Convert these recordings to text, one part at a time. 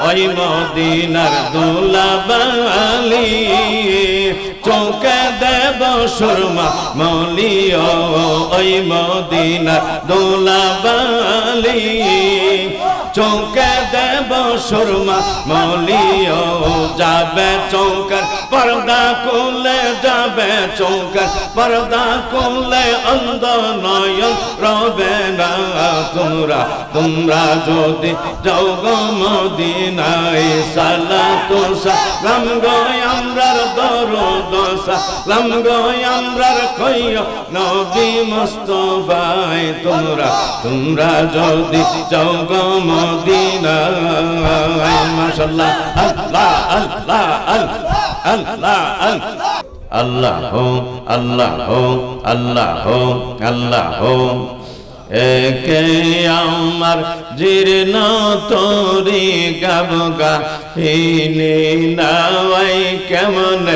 ওই মদিনার দুলাবালি চৌকে দেব সুরমা মলিও। ওই মদিনার দুলাবালি চৌকে দেব সুরমা, মলিও যাবে চৌকার, পর্দা কুলে যাবে চৌকার, পর্দা কুলে অন্ধ নয়ন রবে না তোমরা তোমরা যদি যাও গো মদিনায় সালা তো সালাম গো দরুদ সালাম গো আমরার কইও নবী মুস্তফায় তোমরা তোমরা যদি যাও গো মদিনায়। মাশাআল্লাহ আল্লাহ আল্লাহ আল্লাহ আল্লাহ। আল্লাহ আল্লাহ আল্লাহ আল্লাহ। একে আমার জীর্ণ তরি গাবগা হিনি নাওয়াই কেমন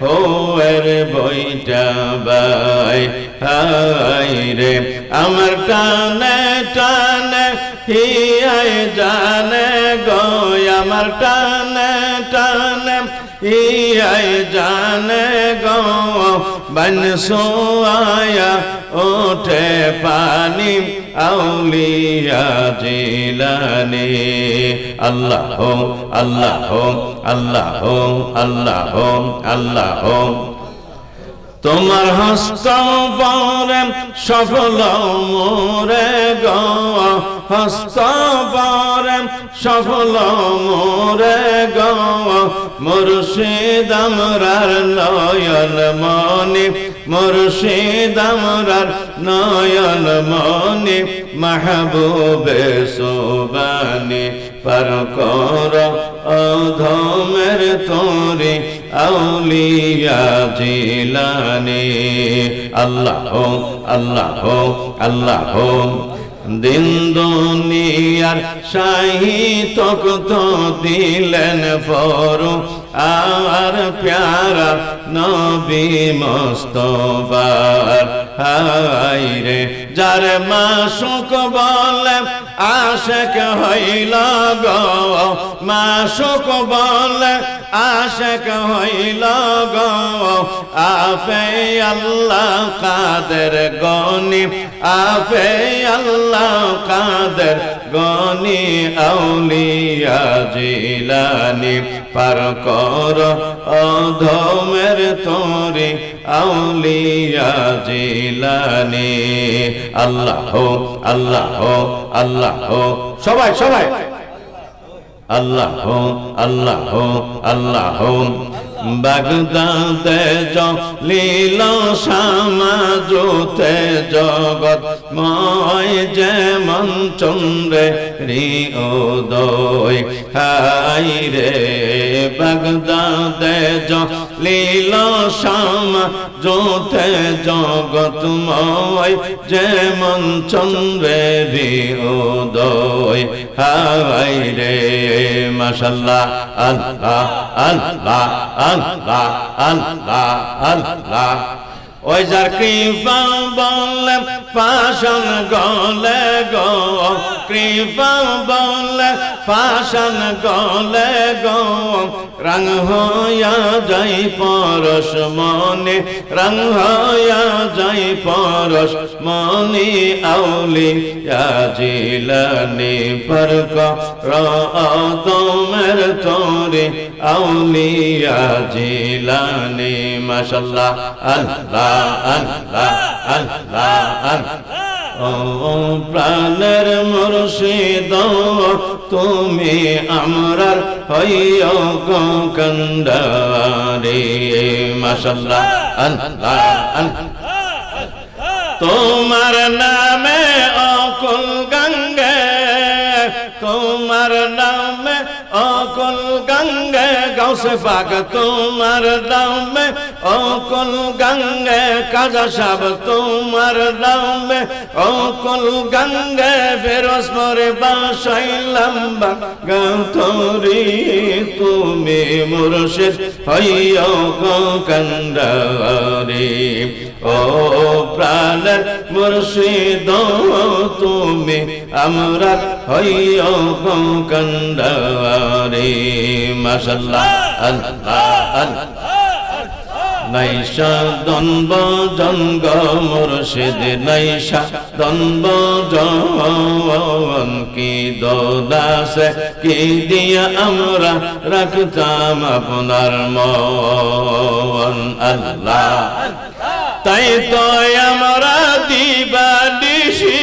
হোয়ের বইটা বাই হাই রে, আমার টানে টানে হিয়াই জানে গয় আমার টানে টানে হিয়াই জানে গো। বনসোয়া ওঠে পানি আউলিয়া জিলানে। আল্লাহ আল্লাহ আল্লাহ আল্লাহ আল্লাহ তোমার হস্ত পরে সফল মোরে গ। হস্ত পরে সফল মোরে গ। মুর্শিদ নয়ন মনি মুর্শিদ নয়ন মনি মাহবুবে সোবানি পর কর, অধমের তোরে আউলিয়া জিলানি। আল্লাহ আল্লাহ আল্লাহ, দিন দুনিয়ার শাহী তকত দিলেন ফরু। আর প্যারা নবী মস্তফার। হাই রে, যার মাসুক বলে আশেক হইল গো মাসুক বলে আশেক হইল গো আফে আল্লাহ কাদের গনি আফে আল্লাহ কাদের গনি আউলিয়া জিলানি পার কর অধমের তোরে আউলিয়া জিলানি। আল্লাহ আল্লাহ আল্লাহ। সবাই সবাই। আল্লাহ আল্লাহ আল্লাহ। বাগদাদে লীল সমাজতে জগৎ ময় যেমন চন্দ্রে রি উদয় হাই রে বাগদাদে লীল সমাজতে জগৎ ময় যেমন চন্দ্রে রি উদয় হাই রে মাশাল্লাহ আল্লাহ আল্লাহ আল্লাহ আল্লাহ আল্লাহ। ওই যার কৃপা বললে, ফাশন গলে গো। কৃপা বললে, ফাশন গলে গো। রঙ হইয়া যাই পরশ মনে রঙ হইয়া যাই পরশ মনে। আউলি জিলানি ফরক রমের তোরে আউলিয়া জিলানি মাশাল্লাহ, আল্লাহ। ও প্রাণের মুর্শিদ তুমি আমরার হইয় কন্ডারে। মাশাল্লাহ তোমার নামে অকুল গঙ্গে তোমার নামে অকুল গঙ্গে গৌসে পাক তোমার নামে অকুল গঙ্গে কাজা সাব তোমার নামে অকুল গঙ্গে ফেরোস মরে বাসাইলাম গৌতরি তুমি মুর্শিদ হইয় কন্ডারে ও প্রাণের মুর্শিদ তুমি, আমরা হইয় কন্ডারে মাশাল্লাহ, আল্লাহ আল্লাহ। নাইশা দনব জঙ্গ মুর্শিদ নাইশা দনব জন কি দোদাসে কি দিয়া আমরা রাখতাম আপনার মন। আল্লাহ। তাই তো আমরা দিবানিশি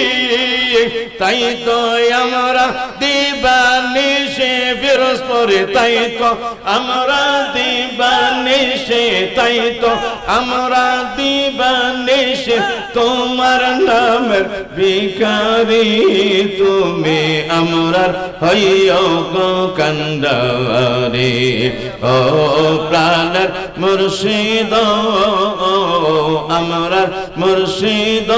তাই তো আমরা দিবানিশে ফিরোজ পরে, তাই তো আমরা দিবানিশে তাই তো আমরা দিবানিশে তোমার নামের ভিখারি তুমি আমরা হইও কান্দারে ও প্রাণ মুর্শিদ আমরা মুর্শিদ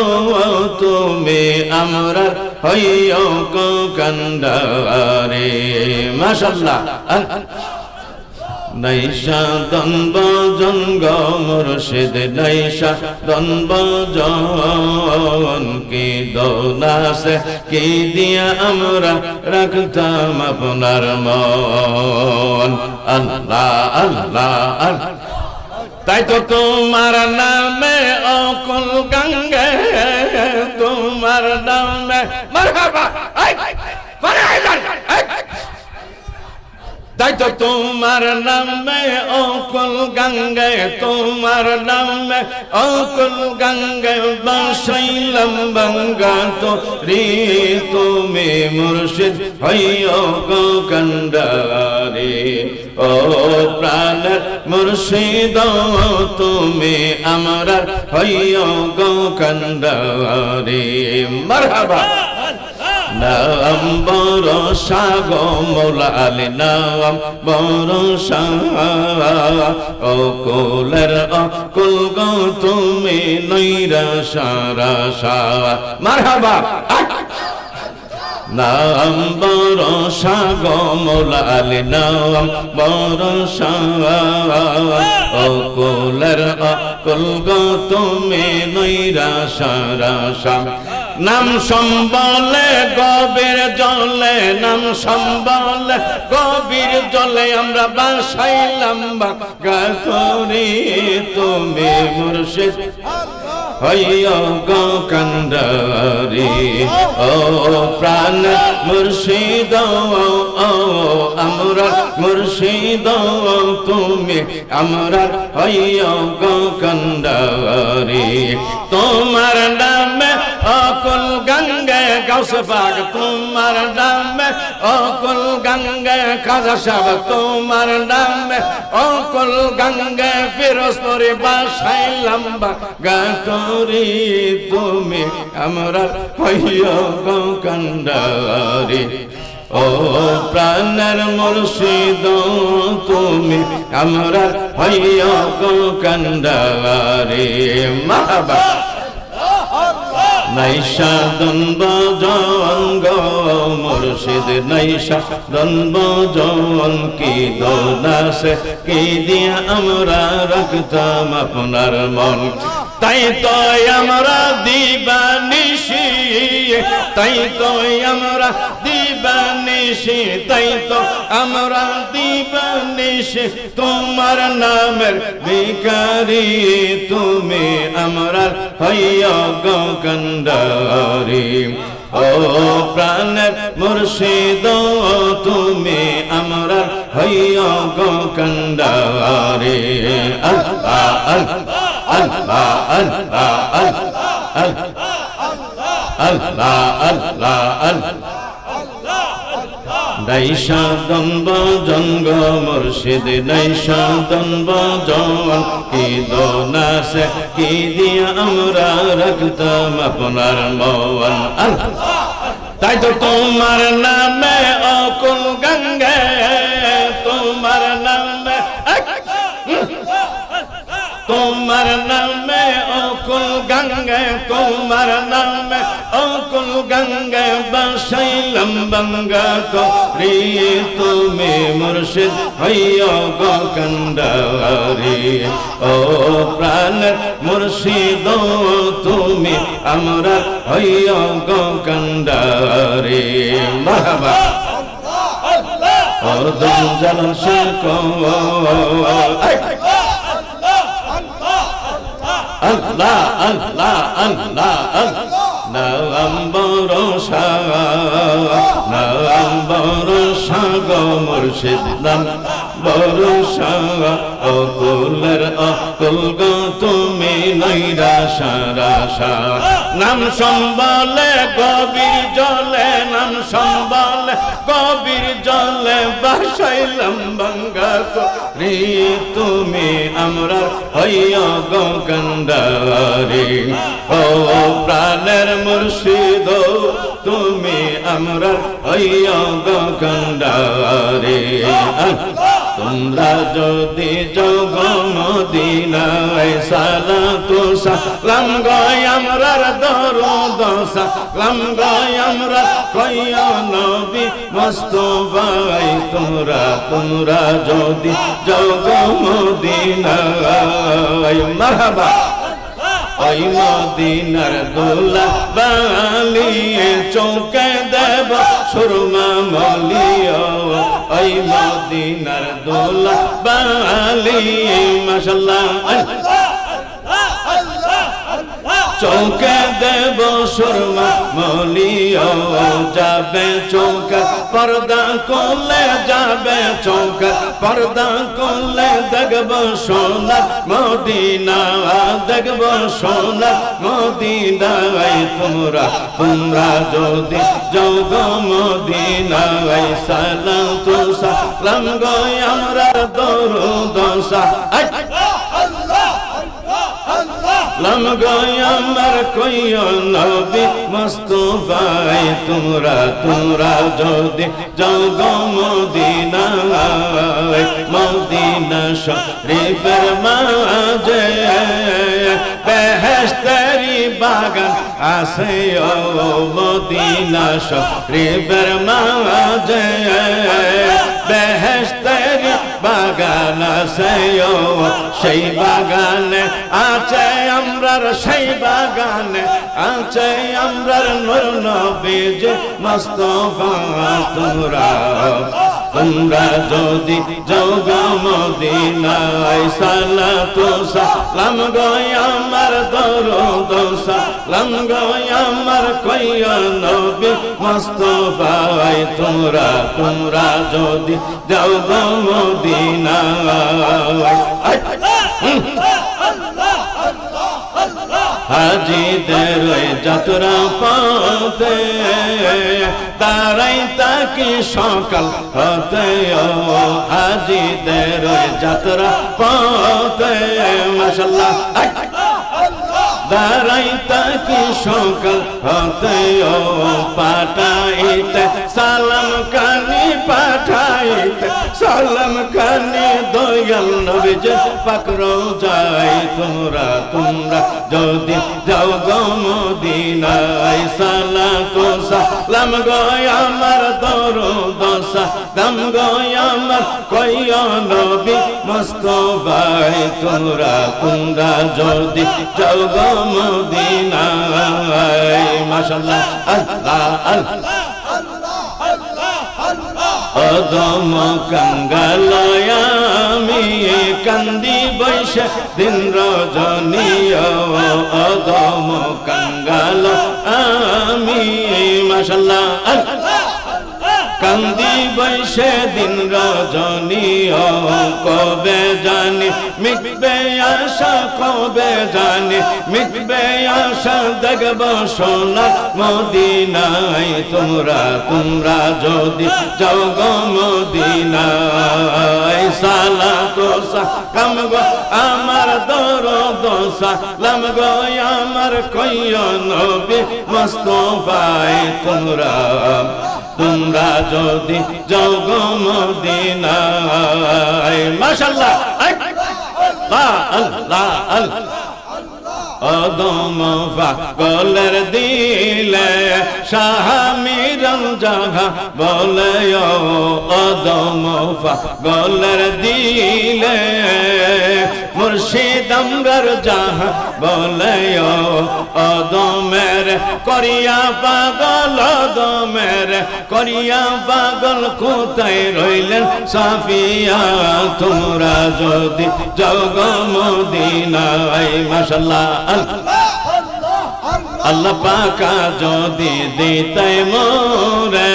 তুমি আমরা হইও গো কান্দারে মাশাল্লাহ নৈশা দন্ব জঙ্গ মুর্শিদ নৈশা দন্ব জন, কি দোলাসে, কি দিয়া আমরা রাখতাম আপনার মন। আল্লাহ আল্লাহ তাই তো তোমার নামে অকুল গঙ্গে, তোমার নামে মারহাবা। আই আই তাই তো তোমার নামে অকুল গঙ্গে, তোমার নামে অকুল গঙ্গে বসাইলাম বঙ্গা তো রে তুমি মুর্শিদ হইও গো কন্ডারে ও প্রাণের মুর্শিদ, তুমি আমরা হইও গো কন্ডারে মারহাবা। নাম বড় সাগ, মৌলা আলী নাম বড় ও কুলের অকুল গো, তুমি নৈরা সারা সা মারহাবা নাম বড় সাগ, মৌলা আলী নাম বড় ও কুলের অকুল গো, তুমি নৈরা সারা সা নাম সম্বলে গভীর জলে, নাম সম্বলে গভীর জলে আমরা বাসাইলাম গাতরি, তুমি মুর্শিদ। হইয় ও প্রাণ মুর্শিদ, ও আমরা মুর্শিদ তুমি আমরা গো কান্ডারি। তোমার নামে অকুল গঙ্গে গৌস বাগ, তোমার নামে। অকুল গঙ্গে খাজা সাহ তোমার নামে। অকুল গঙ্গে ফিরোজপুরি বাসাই লম্বা গাতরি তুমি আমরা হইয় গঙ্গারি ও প্রাণের মুর্শিদ, তুমি আমরা হইয় গঙ্গারি মাহবা নাইশা দন্ব জঙ্গ মুর্শিদ নাইশা দন্ব জন কি দোদাসে কি দিয়া আমরা রাখতাম আপনার মন। তাই তো আমরা দিবানিশি তাই তো আমরা দিবানিশি তাই তো আমরা দিবানিশি তোমার নামের ভিকারি তুমি আমরা হইয়া গন্ডারি ও প্রাণের মুর্শিদ তুমি আমরা হইয়া গন্ডারি আল্লাহ আল্লাহ। আল্লাহ আল্লাহ আল্লাহ আল্লাহ আল্লাহ নাইশা দম্ব জঙ্গ মুর্শিদ নাইশা দম্ব জন কি দিয়া রাখতাম আপনার মন আল্লাহ তাই তো তোমার নামে অকুল গঙ্গে তোমার নামে অকুল গঙ্গে তোমার নামে অকুল গঙ্গে বাসাইলাম বঙ্গা তো রে তুমি মুর্শিদ হইয়া গন্ডারি ও প্রাণ মুর্শিদ তুমি আমরা হইয়া গন্ডারি বাবা। অদম জালাল শেখ আল্লাহ আল্লাহ আল্লাহ। নাম বরসা নাম বরসা গো মুর্শিদ নাম। বরসা অকুলের অকুল গো তুমি নৈরা সারাসা নাম সম্বলে গভীর জলে, নাম সম্বলে গভীর জলে বাসাইলাম বাঙ্গা রে তুমি আমরা হইয়া গঙ্গারে ও প্রাণের মুর্শিদ, তুমি আমরা হইয়া গঙ্গারে তোমরা যদি যোগ মদিনায় সালা তো সালাম গয় আমরার দরদ সালাম গয়, আমরা কয়া নবী মস্তফাই, তোমরা তোমরা যদি যোগ মদিনায় মারহাবা। ওই মদিনার দোলা বালিয়ে চৌকে দেব সুরমা মলিয় ওই মদিনার দোলা বালিয়ে মাশাল্লাহ। চৌকে দেব সুরমা, মলিও যাবে চৌকা। পর্দা করলে যাবে চৌকা, পর্দা করলে দেখব সোনার মদিনা দেখব সোনার মদিনায় তোমরা তোমরা যদি যোগ মদিনায় সালাম তো সালাম গো, আমরা দরুদ সা লাম আমার কইয় নবী মস্তফাই তোমরা তোমরা যদি যাও গো মদিনা মদিনা শরীফের মাঝে বেহেশতেরি বাগান আছে ও মদিনা শরীফের মাঝে বেহেশতেরি বাগান আছে ও সেই বাগানে আছে আমরার, সেই বাগানে আছে আমরার। নূর নবীজ, মস্তফা তোমরা তোমরা যদি যোগ মদিনায়, সালাতু সালাম গয় আমার দরুদ, সালাম গয় আমার কইয়া নবী মস্তফায়, তোমরা তোমরা যদি যোগ মদিনায়। হাজিদের যাতরা পাতে তারাই তাকে সকাল হতে। হাজিদের যাতরা পাতে মাসাল্লাহ দাঁড়াই তাকে সকাল হতে ও পাঠাইতে। সালাম কানি পাঠাইতে, সালাম কানি দয়াল নবীজ পাকরো যাই তোমরা তোমরা যদি যাও গো মদিনায় সালা তো সালাম গয় আমার দরো দশা আমার কইয়া নবী তোমরা তোমরা যদি যাও গো মদিনায়। মাশাআল্লাহ, আল্লাহ আল্লাহ অদম কঙ্গালয়ামি কান্দি বৈশ দিন রজনী অদম কঙ্গাল আমি মাশাল্লাহ কান্দি বৈশে দিন রজনী কবে জানি মিটবে আশা, কবে জানি মিটবে আশা, দেখব সোনার মদিনায়, তোমরা তোমরা যদি যাও গো মদিনায়। সালা তো কাম গো আমার দর দোসা লাম গো আমার কইয় নবী মস্তফায়, তোমরা তোমরা যদি যাও গো মদিনায় মাশাআল্লাহ আল্লাহ আল্লাহ আল্লাহ। অদম পাগলের দিলে শাহামিরন জাগা বলে ও অদম পাগলের দিলে মুর্শিদ আমরার জাহা বলে অদমের করিয়া পাগল অদমের করিয়া পাগল কোথায় রইলেন সাফিয়া? তোমরা যদি মদিনায় মাশাল্লাহ। আল্লাহ। আল্লাহ পাকা যদি দিতে মোরে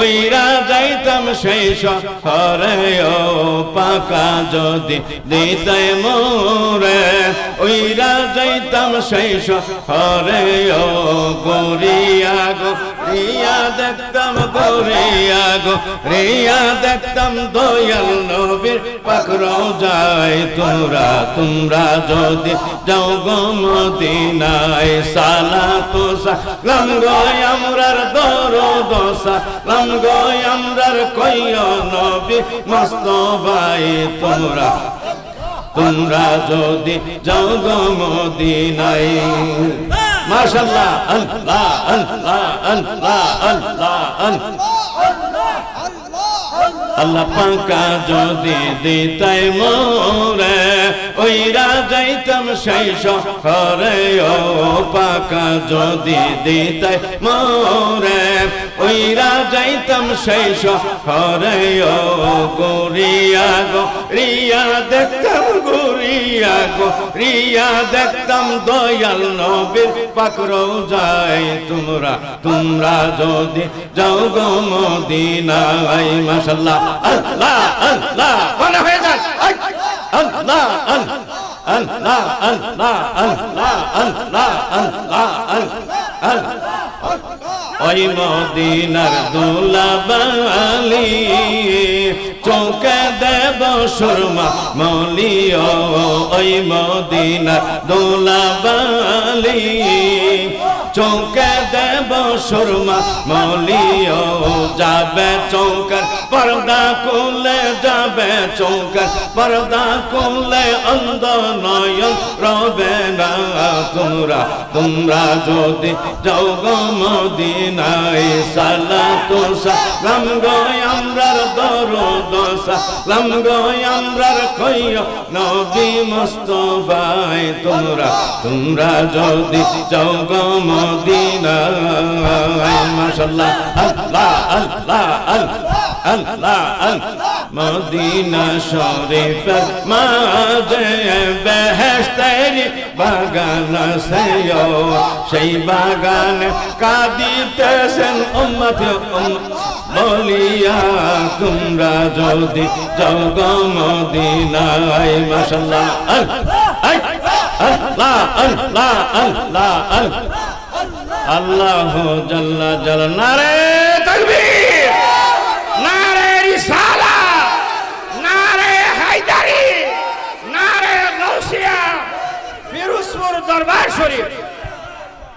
ওইরা যাইতাম সেই শহরে, ও পাকা যদি দিতে মোরে ওইরা যাইতাম সেই শহরে, ও গরিয়া গো, রিয়া দেখতাম গরিয়া গো, রিয়া দেখতাম দয়াল নবীর পাকর যায় তোমরা তোমরা যদি যাও গো মদিনায় সালা তো সালাম গো আমরার দরদ সালাম গো আমরার কইয় নবী মস্তফাই তোমরা। তোমরা যদি যাও গো মদিনায়। মাশাআল্লাহ আল্লাহ আল্লাহ আল্লাহ আল্লাহ আল্লাহ। আল্লাহ পাকা যদি দিতাই মোরে, ওইরা যাইতাম সেই শহরে, ও পাকা যদি দিতাই মোরে, ওইরা যাইতাম সেই শহরে, ও গরিয়া গো, রিয়া দেখতাম গরিয়া গো, রিয়া দেখতাম দয়াল নবীর পাকরও যায় তোমরা তোমরা যদি যাও গো মদিনায় মাশাল্লাহ আল্লাহ আল্লাহ বলা হয়ে যায় আল্লাহ আল্লাহ আল্লাহ আল্লাহ আল্লাহ আল্লাহ আল্লাহ আল্লাহ ওই মদিনার দুলাবালি চৌকে দেব সুরমা মলিও। ওই মদিনার দুলাবালি চৌকে দেব সুরমা মলিও। যাবে চৌকার পর্দা কুলে যাবে চৌকার পর্দা কুলে অন্ধ নয়ন রবে না। তোমরা তোমরা যদি যাও গো মদিনায় সালা তো সালাম গো আমরার দরদ, সালাম গো আমরার কইয় নবী মুস্তফায়। তোমরা তোমরা যদি যাও গো মদিনায়, মাশাআল্লাহ, আল্লাহ আল্লাহ আল্লাহ। আল্লাহ আল্লাহ। মদিনা শরীফের মাঝে বাগান সেই বাগান কাঁদিতেছেন উম্মত বলিয়া, তোমরা যদি জগ মদিনায় মাশাল্লাহ আল্লাহ আল্লাহ আল্লাহ আল্লাহ। আল্লাহ জাল্লা জাল নারে